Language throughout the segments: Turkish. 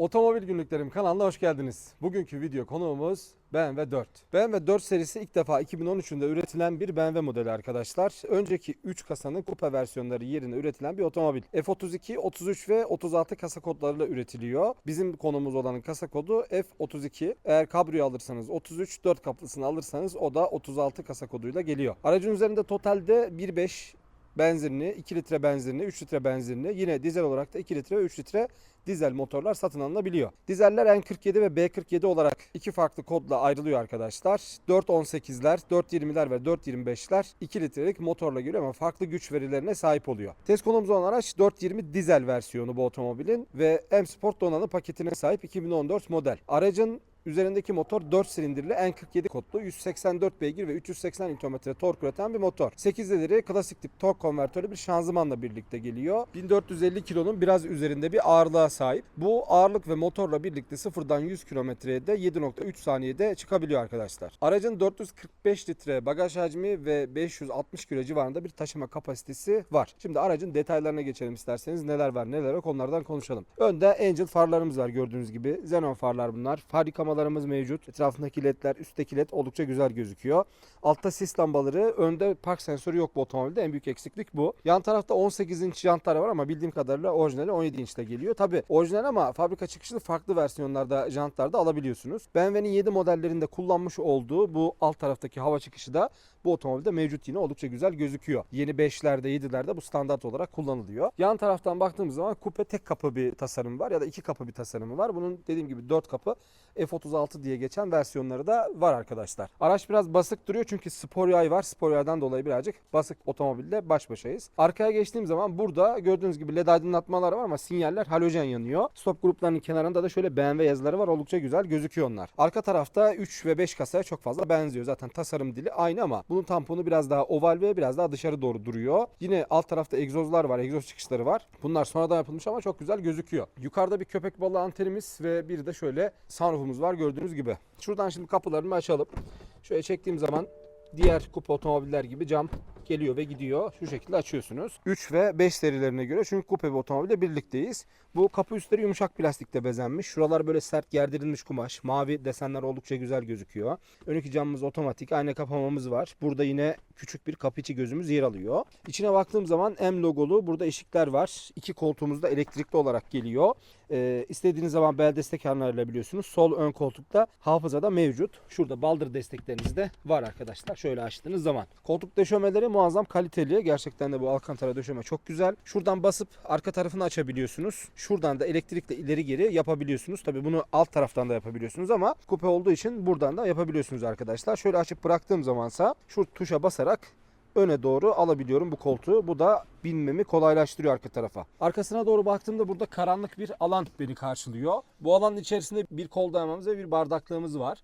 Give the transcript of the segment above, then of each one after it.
Otomobil Günlüklerim kanalına hoş geldiniz. Bugünkü video konuğumuz BMW 4. BMW 4 serisi ilk defa 2013'ünde üretilen bir BMW modeli arkadaşlar. Önceki 3 kasanın kupa versiyonları yerine üretilen bir otomobil. F32, 33 ve 36 kasa kodlarıyla üretiliyor. Bizim konumuz olan kasa kodu F32. Eğer kabrio alırsanız 33, 4 kaplısını alırsanız o da 36 kasa koduyla geliyor. Aracın üzerinde totalde 1.5 benzinli, 2 litre benzinli, 3 litre benzinli, yine dizel olarak da 2 litre ve 3 litre dizel motorlar satın alınabiliyor. Dizeller N47 ve B47 olarak iki farklı kodla ayrılıyor arkadaşlar. 418'ler, 420'ler ve 425'ler 2 litrelik motorla geliyor ama farklı güç verilerine sahip oluyor. Test konumuz olan araç 420 dizel versiyonu bu otomobilin ve M Sport donanım paketine sahip 2014 model. Aracın Üzerindeki motor 4 silindirli N47 kodlu 184 beygir ve 380 Nm tork üreten bir motor. 8 ileri klasik tip tork konvertörlü bir şanzımanla birlikte geliyor. 1450 kilonun biraz üzerinde bir ağırlığa sahip. Bu ağırlık ve motorla birlikte sıfırdan 100 kilometreye de 7.3 saniyede çıkabiliyor arkadaşlar. Aracın 445 litre bagaj hacmi ve 560 kilo civarında bir taşıma kapasitesi var. Şimdi aracın detaylarına geçelim isterseniz. Neler var neler yok onlardan konuşalım. Önde Angel farlarımız var gördüğünüz gibi. Xenon farlar bunlar. Fabrikamalarımız mevcut. Etrafındaki ledler, üstteki led oldukça güzel gözüküyor. Altta sis lambaları, önde park sensörü yok bu otomobilde. En büyük eksiklik bu. Yan tarafta 18 inç jantlar var ama bildiğim kadarıyla orijinali 17 inçte geliyor. Tabi orijinal ama fabrika çıkışlı farklı versiyonlarda jantlarda alabiliyorsunuz. BMW'nin 7 modellerinde kullanmış olduğu bu alt taraftaki hava çıkışı da bu otomobilde mevcut yine oldukça güzel gözüküyor. Yeni 5'lerde 7'lerde bu standart olarak kullanılıyor. Yan taraftan baktığımız zaman kupe tek kapı bir tasarım var ya da iki kapı bir tasarımı var. Bunun dediğim gibi 4 kapı F36 diye geçen versiyonları da var arkadaşlar. Araç biraz basık duruyor çünkü spor yay var. Spor yaydan dolayı birazcık basık otomobilde baş başayız. Arkaya geçtiğim zaman burada gördüğünüz gibi led aydınlatmalar var ama sinyaller halojen yanıyor. Stop gruplarının kenarında da şöyle BMW yazıları var. Oldukça güzel gözüküyor onlar. Arka tarafta 3 ve 5 kasaya çok fazla benziyor. Zaten tasarım dili aynı ama bunun tamponu biraz daha oval ve biraz daha dışarı doğru duruyor. Yine alt tarafta egzozlar var. Egzoz çıkışları var. Bunlar sonradan yapılmış ama çok güzel gözüküyor. Yukarıda bir köpek balığı antenimiz ve bir de şöyle sunroofumuz var gördüğünüz gibi. Şuradan şimdi kapılarını açalım. Şöyle çektiğim zaman diğer kupa otomobiller gibi cam geliyor ve gidiyor. Şu şekilde açıyorsunuz. 3 ve 5 serilerine göre çünkü kupe bir otomobilde birlikteyiz. Bu kapı üstleri yumuşak plastikte bezenmiş. Şuralar böyle sert gerdirilmiş kumaş. Mavi desenler oldukça güzel gözüküyor. Ön iki camımız otomatik. Ayna kapamamız var. Burada yine küçük bir kapı içi gözümüz yer alıyor. İçine baktığım zaman M logolu burada eşikler var. İki koltuğumuz da elektrikli olarak geliyor. Ee, istediğiniz zaman bel destek biliyorsunuz. Sol ön koltukta hafızada mevcut. Şurada baldır destekleriniz de var arkadaşlar. Şöyle açtığınız zaman. Koltuk döşemeleri muazzam kaliteli. Gerçekten de bu Alcantara döşeme çok güzel. Şuradan basıp arka tarafını açabiliyorsunuz. Şuradan da elektrikle ileri geri yapabiliyorsunuz. Tabii bunu alt taraftan da yapabiliyorsunuz ama kupe olduğu için buradan da yapabiliyorsunuz arkadaşlar. Şöyle açıp bıraktığım zamansa şu tuşa basarak öne doğru alabiliyorum bu koltuğu. Bu da binmemi kolaylaştırıyor arka tarafa. Arkasına doğru baktığımda burada karanlık bir alan beni karşılıyor. Bu alanın içerisinde bir kol dayamamız ve bir bardaklığımız var.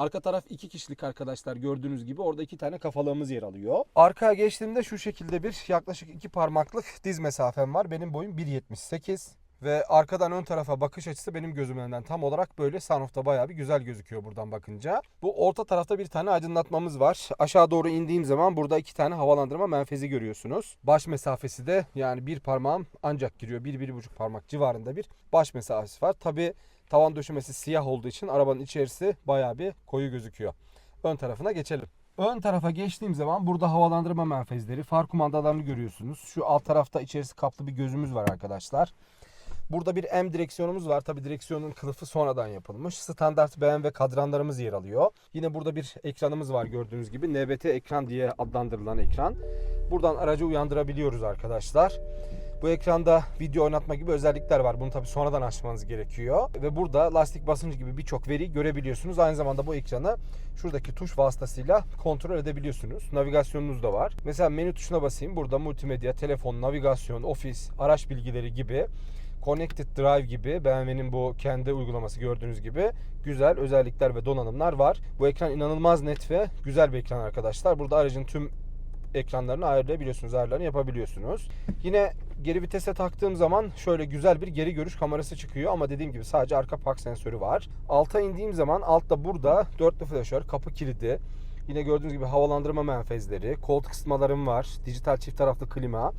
Arka taraf iki kişilik arkadaşlar gördüğünüz gibi orada iki tane kafalığımız yer alıyor. Arkaya geçtiğimde şu şekilde bir yaklaşık iki parmaklık diz mesafem var. Benim boyum 1.78 ve arkadan ön tarafa bakış açısı benim gözümün önünden tam olarak böyle sunroofta bayağı bir güzel gözüküyor buradan bakınca. Bu orta tarafta bir tane aydınlatmamız var. Aşağı doğru indiğim zaman burada iki tane havalandırma menfezi görüyorsunuz. Baş mesafesi de yani bir parmağım ancak giriyor. Bir, bir buçuk parmak civarında bir baş mesafesi var. Tabi tavan döşemesi siyah olduğu için arabanın içerisi bayağı bir koyu gözüküyor. Ön tarafına geçelim. Ön tarafa geçtiğim zaman burada havalandırma menfezleri, far kumandalarını görüyorsunuz. Şu alt tarafta içerisi kaplı bir gözümüz var arkadaşlar. Burada bir M direksiyonumuz var. Tabi direksiyonun kılıfı sonradan yapılmış. Standart BMW kadranlarımız yer alıyor. Yine burada bir ekranımız var gördüğünüz gibi. NBT ekran diye adlandırılan ekran. Buradan aracı uyandırabiliyoruz arkadaşlar. Bu ekranda video oynatma gibi özellikler var. Bunu tabi sonradan açmanız gerekiyor. Ve burada lastik basıncı gibi birçok veri görebiliyorsunuz. Aynı zamanda bu ekranı şuradaki tuş vasıtasıyla kontrol edebiliyorsunuz. Navigasyonunuz da var. Mesela menü tuşuna basayım. Burada multimedya, telefon, navigasyon, ofis, araç bilgileri gibi Connected Drive gibi BMW'nin bu kendi uygulaması gördüğünüz gibi güzel özellikler ve donanımlar var. Bu ekran inanılmaz net ve güzel bir ekran arkadaşlar. Burada aracın tüm ekranlarını ayarlayabiliyorsunuz, ayarlarını yapabiliyorsunuz. Yine geri vitese taktığım zaman şöyle güzel bir geri görüş kamerası çıkıyor ama dediğim gibi sadece arka park sensörü var. Alta indiğim zaman altta burada dörtlü flaşör, kapı kilidi, yine gördüğünüz gibi havalandırma menfezleri, koltuk ısıtmalarım var, dijital çift taraflı klima.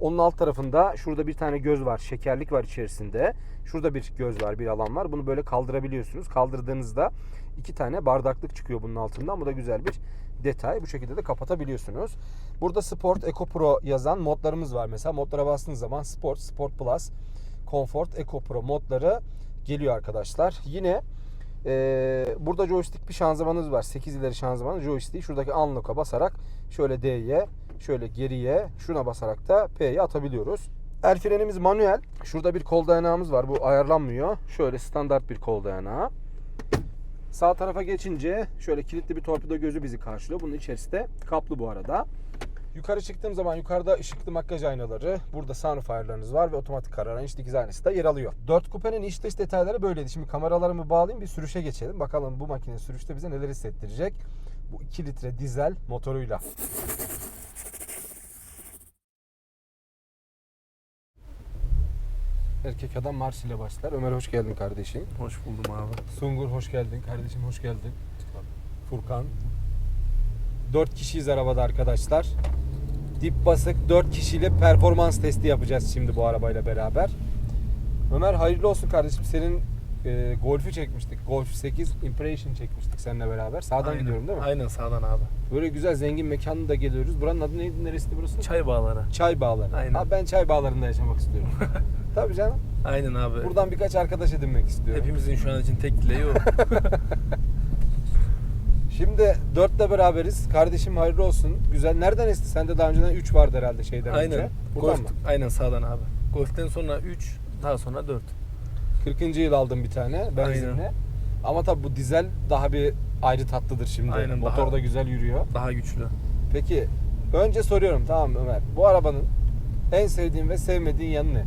Onun alt tarafında şurada bir tane göz var. Şekerlik var içerisinde. Şurada bir göz var, bir alan var. Bunu böyle kaldırabiliyorsunuz. Kaldırdığınızda iki tane bardaklık çıkıyor bunun altından. Bu da güzel bir detay. Bu şekilde de kapatabiliyorsunuz. Burada Sport, Eco Pro yazan modlarımız var. Mesela modlara bastığınız zaman Sport, Sport Plus, Comfort, Eco Pro modları geliyor arkadaşlar. Yine ee, burada joystick bir şanzımanımız var. 8 ileri şanzımanın joystick'i şuradaki unlock'a basarak şöyle D'ye, şöyle geriye, şuna basarak da P'ye atabiliyoruz. El frenimiz manuel. Şurada bir kol dayanağımız var. Bu ayarlanmıyor. Şöyle standart bir kol dayanağı. Sağ tarafa geçince şöyle kilitli bir torpido gözü bizi karşılıyor. Bunun içerisi de kaplı bu arada. Yukarı çıktığım zaman yukarıda ışıklı makyaj aynaları, burada sunroof ayarlarınız var ve otomatik kararan iç dikiz aynası da yer alıyor. 4 kupenin iç dış detayları böyleydi. Şimdi kameralarımı bağlayayım bir sürüşe geçelim. Bakalım bu makine sürüşte bize neler hissettirecek. Bu 2 litre dizel motoruyla. Erkek adam marş ile başlar. Ömer hoş geldin kardeşim. Hoş buldum abi. Sungur hoş geldin kardeşim hoş geldin. Furkan. 4 kişiyiz arabada arkadaşlar. Dip basık 4 kişiyle performans testi yapacağız şimdi bu arabayla beraber. Ömer hayırlı olsun kardeşim. Senin e, Golf'ü çekmiştik. Golf 8 Impression çekmiştik seninle beraber. Sağdan Aynen. gidiyorum değil mi? Aynen sağdan abi. Böyle güzel zengin mekanına da geliyoruz. Buranın adı neydi? Neresi burası? Çay bağları. Çay Bağları. Aynen. Abi ben çay bağlarında yaşamak istiyorum. Tabii canım. Aynen abi. Buradan birkaç arkadaş edinmek istiyorum. Hepimizin şu an için tek dileği o. Şimdi dörtle beraberiz. Kardeşim hayırlı olsun. Güzel. Nereden esti? Sende daha önceden 3 vardı herhalde şeyden önce. aynen. Buradan Golf, mı? aynen sağdan abi. Golf'ten sonra 3, daha sonra 4. 40. yıl aldım bir tane benzinle. Aynen. Ama tabi bu dizel daha bir ayrı tatlıdır şimdi. Aynen, Motor daha- da güzel yürüyor. Daha güçlü. Peki önce soruyorum tamam Ömer. Bu arabanın en sevdiğin ve sevmediğin yanı ne? Ee,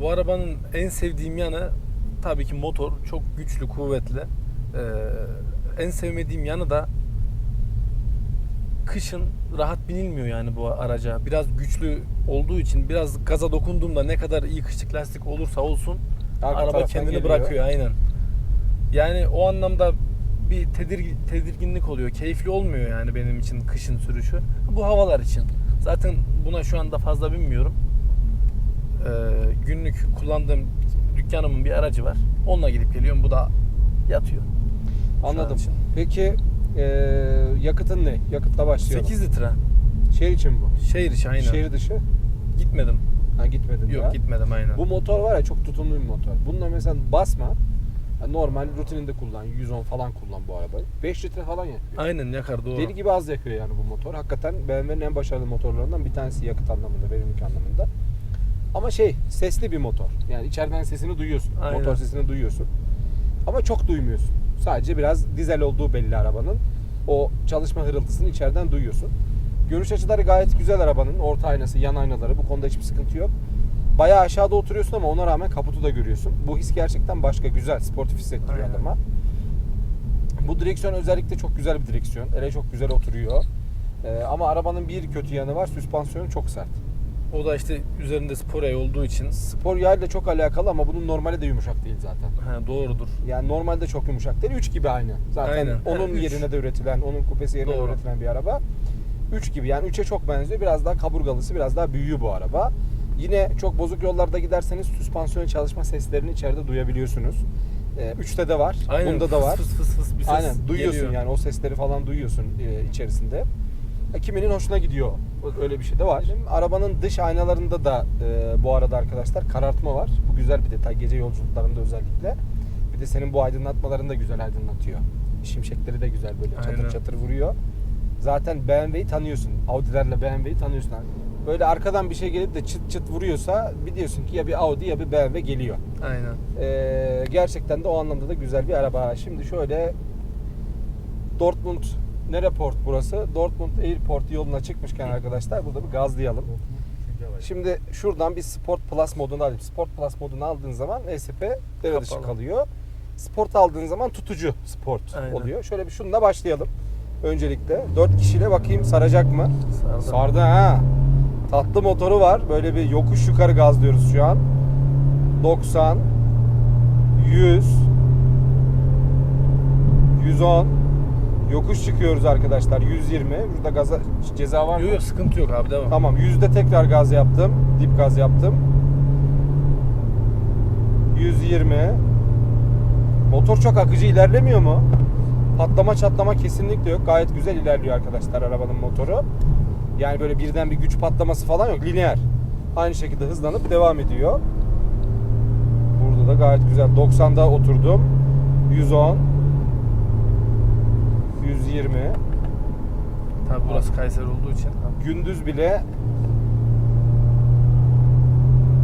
bu arabanın en sevdiğim yanı tabii ki motor. Çok güçlü, kuvvetli. Ee, en sevmediğim yanı da kışın rahat binilmiyor yani bu araca. Biraz güçlü olduğu için biraz gaza dokunduğumda ne kadar iyi kışlık lastik olursa olsun Arka araba taraftan kendini geliyor. bırakıyor aynen. Yani o anlamda bir tedirgin, tedirginlik oluyor. Keyifli olmuyor yani benim için kışın sürüşü. Bu havalar için. Zaten buna şu anda fazla binmiyorum. Ee, günlük kullandığım dükkanımın bir aracı var. Onunla gidip geliyorum. Bu da yatıyor. Şu an Anladım. için. Peki e, yakıtın ne? Yakıtla başlayalım. 8 litre. Şehir için bu. Şehir içi aynen. Şehir dışı. Gitmedim. Ha gitmedin Yok daha. gitmedim aynen. Bu motor var ya çok tutumlu bir motor. Bununla mesela basma. Ya normal rutininde kullan. 110 falan kullan bu arabayı. 5 litre falan yakıyor. Aynen yakar doğru. Deli gibi az yakıyor yani bu motor. Hakikaten BMW'nin en başarılı motorlarından bir tanesi yakıt anlamında, verimlilik anlamında. Ama şey, sesli bir motor. Yani içeriden sesini duyuyorsun. Aynen. Motor sesini duyuyorsun. Ama çok duymuyorsun. Sadece biraz dizel olduğu belli arabanın. O çalışma hırıltısını içeriden duyuyorsun. Görüş açıları gayet güzel arabanın. Orta aynası, yan aynaları. Bu konuda hiçbir sıkıntı yok. Bayağı aşağıda oturuyorsun ama ona rağmen kaputu da görüyorsun. Bu his gerçekten başka, güzel, sportif hissettiriyor Aynen. adama. Bu direksiyon özellikle çok güzel bir direksiyon. Ele çok güzel oturuyor. Ee, ama arabanın bir kötü yanı var. Süspansiyonu çok sert. O da işte üzerinde spor yay olduğu için Spor yağıyla çok alakalı ama bunun normali de yumuşak değil zaten. ha, doğrudur. Yani normalde çok yumuşak değil. 3 gibi aynı. Zaten Aynen. onun üç. yerine de üretilen, onun kupesi yerine de Doğru. üretilen bir araba. 3 gibi yani 3'e çok benziyor. Biraz daha kaburgalısı, biraz daha büyüğü bu araba. Yine çok bozuk yollarda giderseniz süspansiyon çalışma seslerini içeride duyabiliyorsunuz. 3'te de var. Aynen. Bunda da var. Fıs fıs fıs bir ses Aynen duyuyorsun geliyor. yani o sesleri falan duyuyorsun e, içerisinde. E, Kiminin hoşuna gidiyor. O- Öyle bir şey de var. Arabanın dış aynalarında da e, bu arada arkadaşlar karartma var. Bu güzel bir detay gece yolculuklarında özellikle. Bir de senin bu aydınlatmalarını da güzel aydınlatıyor. Şimşekleri de güzel böyle çatır Aynen. çatır vuruyor. Zaten BMW'yi tanıyorsun. Audi'lerle BMW'yi tanıyorsun. Böyle arkadan bir şey gelip de çıt çıt vuruyorsa biliyorsun ki ya bir Audi ya bir BMW geliyor. Aynen. Ee, gerçekten de o anlamda da güzel bir araba. Şimdi şöyle Dortmund nere port burası? Dortmund Airport yoluna çıkmışken arkadaşlar burada bir gazlayalım. Şimdi şuradan bir Sport Plus modunu alayım. Sport Plus modunu aldığın zaman ESP devre dışı kalıyor. Sport aldığın zaman tutucu Sport Aynen. oluyor. Şöyle bir şununla başlayalım. Öncelikle 4 kişiyle bakayım saracak mı? Sardı. Sardı ha. Tatlı motoru var. Böyle bir yokuş yukarı gazlıyoruz şu an. 90 100 110 Yokuş çıkıyoruz arkadaşlar 120. Burada gaza ceza var mı? Yok yok sıkıntı yok abi devam. Tamam yüzde tekrar gaz yaptım. Dip gaz yaptım. 120. Motor çok akıcı ilerlemiyor mu? Patlama çatlama kesinlikle yok. Gayet güzel ilerliyor arkadaşlar arabanın motoru. Yani böyle birden bir güç patlaması falan yok. Lineer. Aynı şekilde hızlanıp devam ediyor. Burada da gayet güzel. 90'da oturdum. 110. 120. Tabi burası Kayseri olduğu için. gündüz bile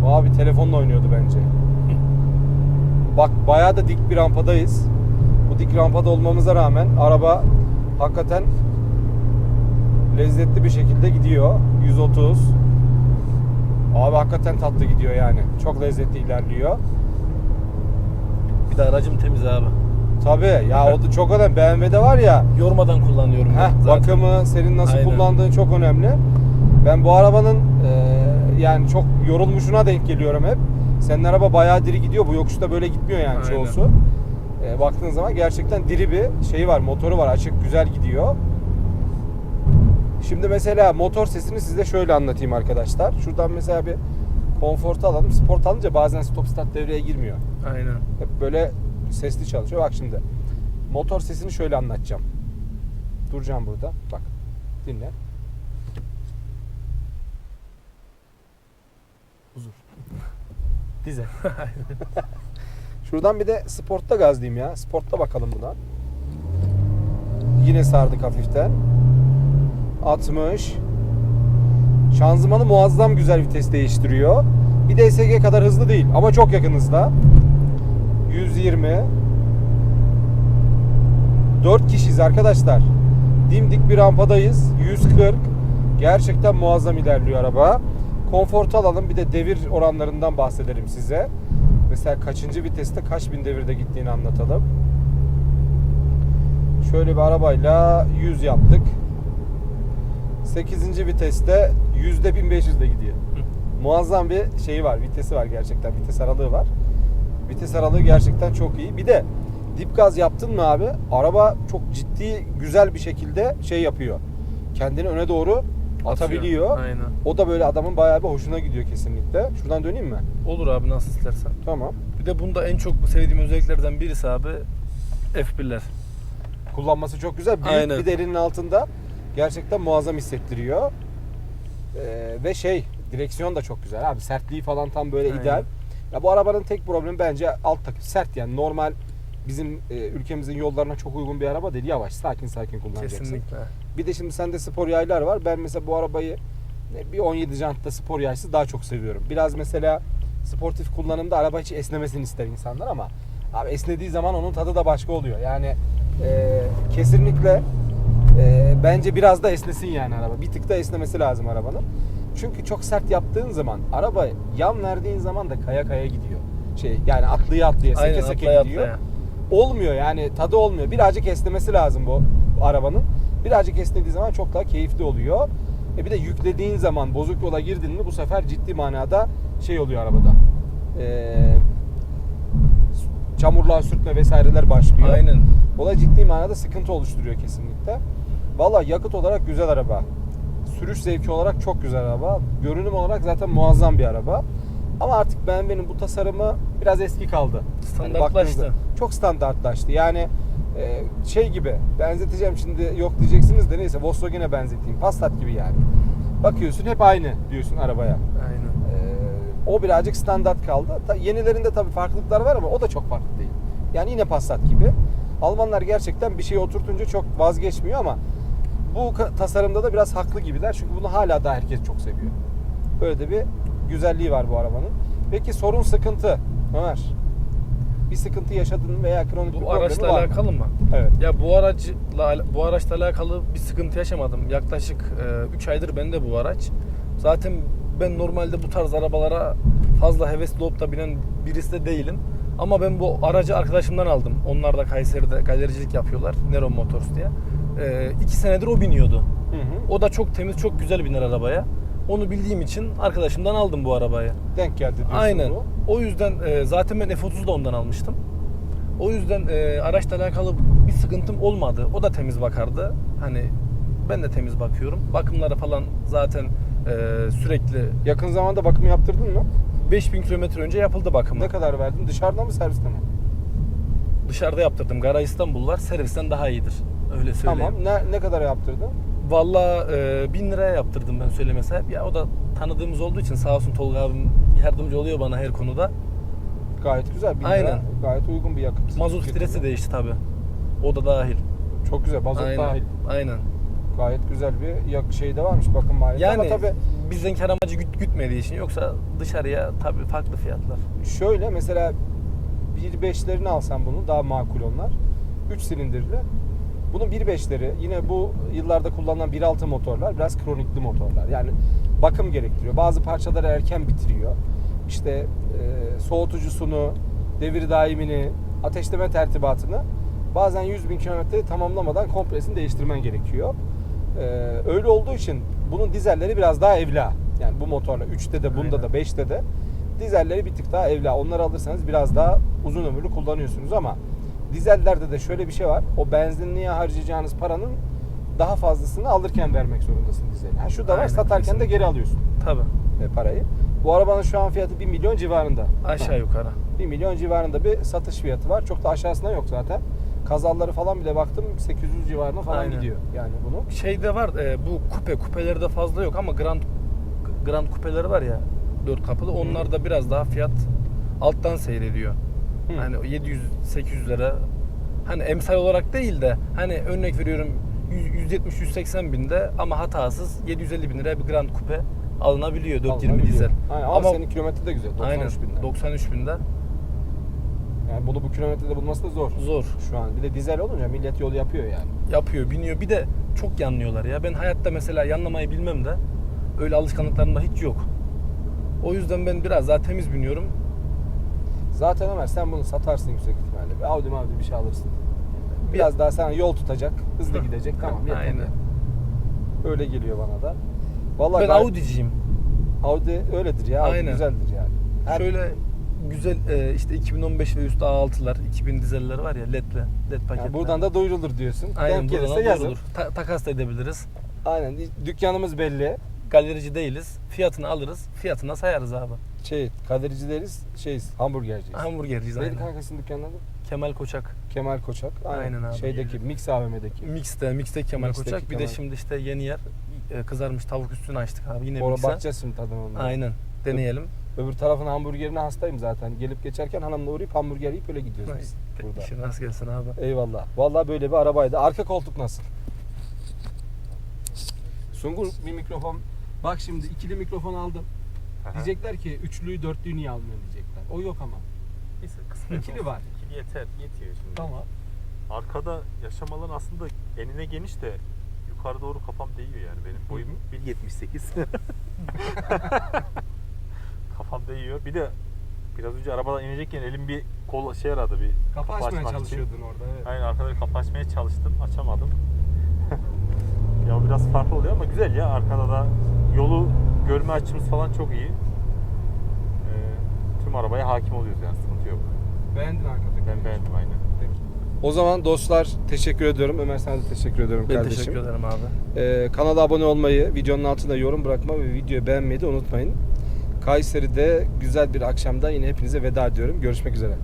abi telefonla oynuyordu bence. Bak bayağı da dik bir rampadayız. Bu dik rampada olmamıza rağmen araba hakikaten lezzetli bir şekilde gidiyor. 130. Abi hakikaten tatlı gidiyor yani. Çok lezzetli ilerliyor. Bir de aracım temiz abi. Tabii ya o da çok önemli. BMW'de var ya Yormadan kullanıyorum ben Heh, zaten. bakımı senin nasıl Aynen. kullandığın çok önemli. Ben bu arabanın e, yani çok yorulmuşuna denk geliyorum hep. Senin araba bayağı diri gidiyor. Bu yokuşta böyle gitmiyor yani Aynen. çoğusu. E, baktığın zaman gerçekten diri bir şeyi var. Motoru var. Açık güzel gidiyor. Şimdi mesela motor sesini size şöyle anlatayım arkadaşlar. Şuradan mesela bir konforta alalım. Sport alınca bazen stop start devreye girmiyor. Aynen. Hep böyle sesli çalışıyor. Bak şimdi. Motor sesini şöyle anlatacağım. Duracağım burada. Bak. Dinle. Huzur. Dizel. Şuradan bir de sportta gazlayayım ya. Sportta bakalım buna. Yine sardık hafiften. 60. Şanzımanı muazzam güzel vites değiştiriyor. Bir de SG kadar hızlı değil ama çok yakın hızda. 120 4 kişiyiz arkadaşlar. Dimdik bir rampadayız. 140 Gerçekten muazzam ilerliyor araba. Konfortu alalım. Bir de devir oranlarından bahsedelim size. Mesela kaçıncı viteste kaç bin devirde gittiğini anlatalım. Şöyle bir arabayla 100 yaptık. 8. viteste yüzde 1500'de gidiyor. Muazzam bir şeyi var, vitesi var gerçekten. Vites aralığı var. Vites aralığı gerçekten çok iyi. Bir de dip gaz yaptın mı abi? Araba çok ciddi, güzel bir şekilde şey yapıyor. Kendini öne doğru atabiliyor. Aynen. O da böyle adamın bayağı bir hoşuna gidiyor kesinlikle. Şuradan döneyim mi? Olur abi nasıl istersen. Tamam. Bir de bunda en çok sevdiğim özelliklerden birisi abi F1'ler. Kullanması çok güzel. Büyük Aynen. bir de elinin altında gerçekten muazzam hissettiriyor. Ee, ve şey direksiyon da çok güzel abi. Sertliği falan tam böyle Aynen. ideal. Ya bu arabanın tek problemi bence alt takım sert yani normal bizim e, ülkemizin yollarına çok uygun bir araba değil. Yavaş, sakin sakin kullanacaksın. Kesinlikle. Bir de şimdi sende spor yaylar var. Ben mesela bu arabayı ne, bir 17 jantta spor yaysız daha çok seviyorum. Biraz mesela sportif kullanımda araba hiç esnemesini ister insanlar ama abi esnediği zaman onun tadı da başka oluyor. Yani e, kesinlikle e, bence biraz da esnesin yani araba. Bir tık da esnemesi lazım arabanın. Çünkü çok sert yaptığın zaman araba yan verdiğin zaman da kaya kaya gidiyor. Şey yani atlaya atlaya seke Aynen seke atlaya gidiyor atlaya. olmuyor yani tadı olmuyor. Birazcık esnemesi lazım bu arabanın. Birazcık esnediği zaman çok daha keyifli oluyor. E bir de yüklediğin zaman bozuk yola girdin mi bu sefer ciddi manada şey oluyor arabada. Ee, çamurluğa sürtme vesaireler başlıyor. Aynen. O da ciddi manada sıkıntı oluşturuyor kesinlikle. Valla yakıt olarak güzel araba. Sürüş zevki olarak çok güzel araba. Görünüm olarak zaten muazzam bir araba. Ama artık BMW'nin bu tasarımı biraz eski kaldı. Hani Standartlaştı. baktığınızda çok standartlaştı. Yani e, şey gibi benzeteceğim şimdi yok diyeceksiniz de neyse Volkswagen'e benzeteyim. Passat gibi yani. Bakıyorsun hep aynı diyorsun arabaya. Aynen. Ee, o birazcık standart kaldı. Ta- yenilerinde tabii farklılıklar var ama o da çok farklı değil. Yani yine Passat gibi. Almanlar gerçekten bir şeyi oturtunca çok vazgeçmiyor ama bu tasarımda da biraz haklı gibiler. Çünkü bunu hala da herkes çok seviyor. Böyle de bir güzelliği var bu arabanın. Peki sorun sıkıntı Ömer. Bir sıkıntı yaşadın veya kronik bir Bu problemi araçla var alakalı mı? Evet. Ya bu aracla bu araçla alakalı bir sıkıntı yaşamadım. Yaklaşık 3 aydır bende bu araç. Zaten ben normalde bu tarz arabalara fazla hevesli olup da binen birisi de değilim. Ama ben bu aracı arkadaşımdan aldım. Onlar da Kayseri'de galericilik yapıyorlar. Nero Motors diye. 2 senedir o biniyordu. Hı hı. O da çok temiz, çok güzel biner arabaya. Onu bildiğim için arkadaşımdan aldım bu arabayı. Denk geldi diyorsun Aynen. bu. O yüzden e, zaten ben F30'u da ondan almıştım. O yüzden e, araçla alakalı bir sıkıntım olmadı. O da temiz bakardı. Hani ben de temiz bakıyorum. Bakımları falan zaten e, sürekli Yakın zamanda bakım yaptırdın mı? 5000 kilometre önce yapıldı bakımı. Ne kadar verdin? Dışarıda mı serviste mi? Dışarıda yaptırdım. Gara İstanbullar servisten daha iyidir. Öyle söyleyeyim. Tamam. Ne, ne kadar yaptırdın? Valla e, 1000 liraya yaptırdım ben söylemese. Ya o da tanıdığımız olduğu için sağ olsun Tolga abim yardımcı oluyor bana her konuda. Gayet güzel. bin lira Aynen. Gayet uygun bir yakıt. Mazot filtresi değişti tabi. O da dahil. Çok güzel. Mazot Aynen. dahil. Aynen. Gayet güzel bir yak şey de varmış bakım maliyeti. Yani Ama tabii bizden kar amacı güt, gütmediği için yoksa dışarıya tabi farklı fiyatlar. şöyle mesela 1.5'lerini alsan bunu daha makul onlar. 3 silindirli. Bunun 1.5'leri yine bu yıllarda kullanılan 1.6 motorlar biraz kronikli motorlar. Yani bakım gerektiriyor. Bazı parçaları erken bitiriyor. İşte e, soğutucusunu, devir daimini, ateşleme tertibatını bazen 100 bin kilometre tamamlamadan kompresini değiştirmen gerekiyor. E, öyle olduğu için bunun dizelleri biraz daha evla. Yani bu motorla 3'te de bunda Aynen. da 5'te de dizelleri bir tık daha evla. Onları alırsanız biraz daha uzun ömürlü kullanıyorsunuz ama dizellerde de şöyle bir şey var. O benzinliğe harcayacağınız paranın daha fazlasını alırken vermek zorundasın dizeli. Ha, şu da var Aynen, satarken de geri alıyorsun Tabi. e, parayı. Bu arabanın şu an fiyatı 1 milyon civarında. Aşağı yukarı. 1 milyon civarında bir satış fiyatı var. Çok da aşağısına yok zaten. Kazaları falan bile baktım 800 civarına falan Aynen. gidiyor yani bunu. Şeyde var e, bu kupe kupeleri de fazla yok ama Grand Grand kupeleri var ya dört kapılı onlar da biraz daha fiyat alttan seyrediyor. Hı. Hani 700 800 lira hani emsal olarak değil de hani örnek veriyorum 170 180 binde ama hatasız 750 bin liraya bir Grand Coupe alınabiliyor 420 Alınabiliyor. dizel. Aynen, ama, Ama senin kilometre de güzel. 93 aynen binden. 93 binde Yani bunu bu kilometrede bulması da zor. zor. Şu an bir de dizel olunca millet yol yapıyor yani. yapıyor, biniyor. Bir de çok yanlıyorlar ya. Ben hayatta mesela yanlamayı bilmem de öyle alışkanlıklarım da hiç yok. O yüzden ben biraz daha temiz biniyorum. Zaten Ömer sen bunu satarsın yüksek ihtimalle. Bir Audi Audi bir şey alırsın. Biraz daha sana yol tutacak, hızlı Hı. gidecek. Tamam yeter. Aynen. Öyle geliyor bana da. Vallahi ben gayet- Audi'ciyim. Audi öyledir ya. Audi Aynen. güzeldir yani. Her- Şöyle güzel e, işte 2015 ve üstü A6'lar, 2000 dizeller var ya LED'le, LED paketler. yani buradan da duyurulur diyorsun. Aynen Denk buradan gelirse yazın. duyurulur. Ta- takas da edebiliriz. Aynen. Dükkanımız belli. Galerici değiliz. Fiyatını alırız. Fiyatına sayarız abi. Şey, kaderici deriz, şeyiz, hamburgerciyiz. Hamburgerciyiz Neydi aynen. kankasının dükkanının adı? Kemal Koçak. Kemal Koçak. Aynen abi. Şeydeki, Mix AVM'deki. Mix'te, Mix'te Kemal Mix'teki Koçak. Bir de Kemal. şimdi işte yeni yer e, kızarmış tavuk üstünü açtık abi. Yine Orada Mix'e. bakacağız şimdi tadına onlara. Aynen. Deneyelim. Öbür tarafın hamburgerine hastayım zaten. Gelip geçerken hanımla uğrayıp hamburger yiyip öyle gidiyoruz biz burada. İşin rast gelsin abi. Eyvallah. Vallahi böyle bir arabaydı. Arka koltuk nasıl? Sungur bir mikrofon. Bak şimdi ikili mikrofon aldım. Diyecekler ki üçlüyü dörtlüyü niye almıyorsun diyecekler. O yok ama. Neyse kısmet İkili olsun. var. İkili yeter, yetiyor şimdi. Tamam. Arkada yaşam alanı aslında enine geniş de yukarı doğru kafam değiyor yani. Benim boyum 1.78. kafam değiyor. Bir de biraz önce arabadan inecekken elim bir kol şey aradı bir Kapı açmaya açmak için. çalışıyordun orada. Evet. Aynen arkada kapı açmaya çalıştım. Açamadım. ya biraz farklı oluyor ama güzel ya. Arkada da yolu görme açımız falan çok iyi. Ee, tüm arabaya hakim oluyoruz yani sıkıntı yok. Beğendin arkadaki. Ben beğendim aynen. O zaman dostlar teşekkür ediyorum. Ömer sana da teşekkür ediyorum Ben kardeşim. teşekkür ederim abi. Ee, kanala abone olmayı, videonun altına yorum bırakma ve videoyu beğenmeyi de unutmayın. Kayseri'de güzel bir akşamda yine hepinize veda ediyorum. Görüşmek üzere.